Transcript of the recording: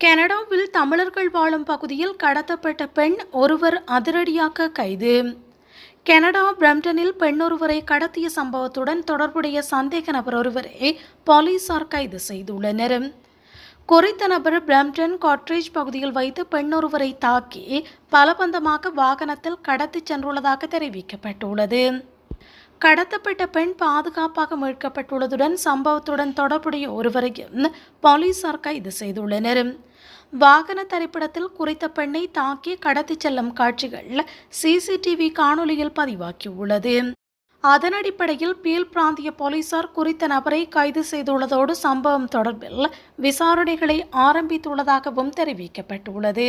கனடாவில் தமிழர்கள் வாழும் பகுதியில் கடத்தப்பட்ட பெண் ஒருவர் அதிரடியாக கைது. கனடா பிரம்டனில் பெண்ணொருவரை கடத்திய சம்பவத்துடன் தொடர்புடைய சந்தேக நபர் ஒருவரை போலீசார் கைது செய்துள்ளனர். குறித்த நபர் பிரம்டன் காட்ரேஜ் பகுதியில் வைத்து பெண்ணொருவரை தாக்கி பலபந்தமாக வாகனத்தில் கடத்திச் சென்றுள்ளதாக தெரிவிக்கப்பட்டுள்ளது. கடத்தப்பட்ட பெண் பாதுகாப்பாக மீட்கப்பட்டுள்ளதுடன் சம்பவத்துடன் தொடர்புடைய ஒருவரையும் போலீசார் கைது செய்துள்ளனர். வாகன திரைப்படத்தில் குறித்த பெண்ணை தாக்கி கடத்திச் செல்லும் காட்சிகள் சிசிடிவி காணொலியில் பதிவாகியுள்ளது. அதன் அடிப்படையில் பீல் பிராந்திய போலீசார் குறித்த நபரை கைது செய்துள்ளதோடு சம்பவம் தொடர்பில் விசாரணைகளை ஆரம்பித்துள்ளதாகவும் தெரிவிக்கப்பட்டுள்ளது.